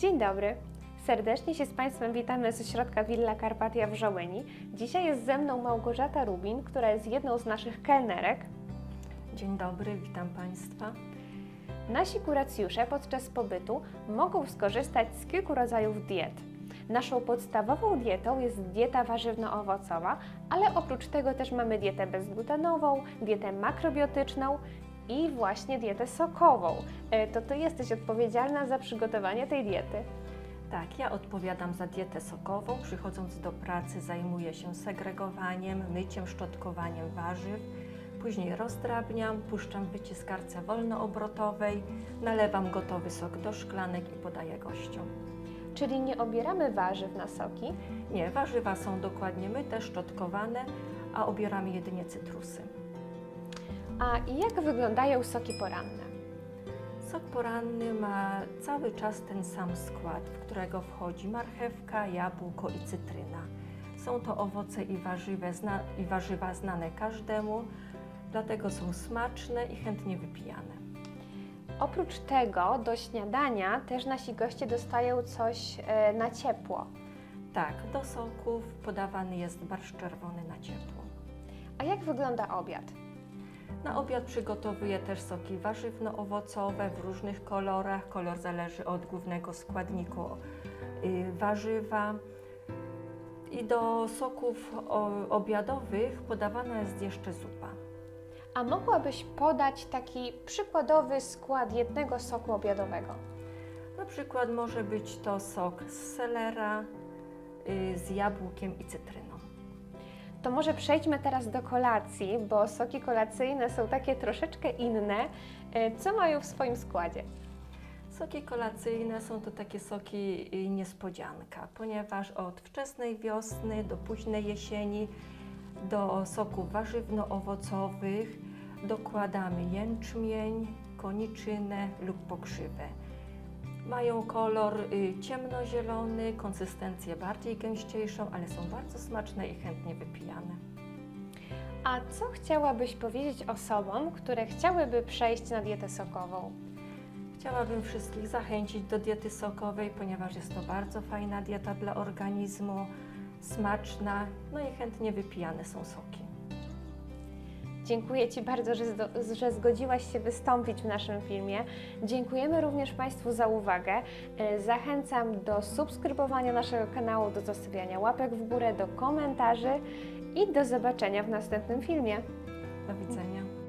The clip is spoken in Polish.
Dzień dobry. Serdecznie się z Państwem witamy ze środka Villa Carpatia w Żołyni. Dzisiaj jest ze mną Małgorzata Rubin, która jest jedną z naszych kelnerek. Dzień dobry, witam Państwa. Nasi kuracjusze podczas pobytu mogą skorzystać z kilku rodzajów diet. Naszą podstawową dietą jest dieta warzywno-owocowa, ale oprócz tego też mamy dietę bezglutenową, dietę makrobiotyczną i właśnie dietę sokową. E, To Ty jesteś odpowiedzialna za przygotowanie tej diety. Tak, ja odpowiadam za dietę sokową. Przychodząc do pracy zajmuję się segregowaniem, myciem, szczotkowaniem warzyw. Później rozdrabniam, puszczam w wyciskarce wolnoobrotowej, nalewam gotowy sok do szklanek i podaję gościom. Czyli nie obieramy warzyw na soki, Nie, warzywa są dokładnie myte, szczotkowane, a obieramy jedynie cytrusy. A jak wyglądają soki poranne? Sok poranny ma cały czas ten sam skład, w którego wchodzi marchewka, jabłko i cytryna. Są to owoce i, warzywa, zna, i warzywa znane każdemu, dlatego są smaczne i chętnie wypijane. Oprócz tego do śniadania też nasi goście dostają coś e, na ciepło. Tak, do soków podawany jest barszcz czerwony na ciepło. A jak wygląda obiad? Na obiad przygotowuję też soki warzywno-owocowe w różnych kolorach. Kolor zależy od głównego składniku y, warzywa. I do soków obiadowych podawana jest jeszcze zupa. A mogłabyś podać taki przykładowy skład jednego soku obiadowego? Na przykład może być to sok z selera, y, z jabłkiem i cytryną. To może przejdźmy teraz do kolacji, bo soki kolacyjne są takie troszeczkę inne. E, Co mają w swoim składzie? Soki kolacyjne są to takie soki y, niespodzianka, ponieważ od wczesnej wiosny do późnej jesieni do soków warzywno-owocowych dokładamy jęczmień, koniczynę lub pokrzywę. Mają kolor y, ciemnozielony, konsystencję bardziej gęściejszą, ale są bardzo smaczne i chętnie wypijane. A co chciałabyś powiedzieć osobom, które chciałyby przejść na dietę sokową? Chciałabym wszystkich zachęcić do diety sokowej, ponieważ jest to bardzo fajna dieta dla organizmu, smaczna, no i chętnie wypijane są soki. Dziękuję Ci bardzo, że, że zgodziłaś się wystąpić w naszym filmie. Dziękujemy również Państwu za uwagę. E, Zachęcam do subskrybowania naszego kanału, do zostawiania łapek w górę, do komentarzy i do zobaczenia w następnym filmie. Do widzenia.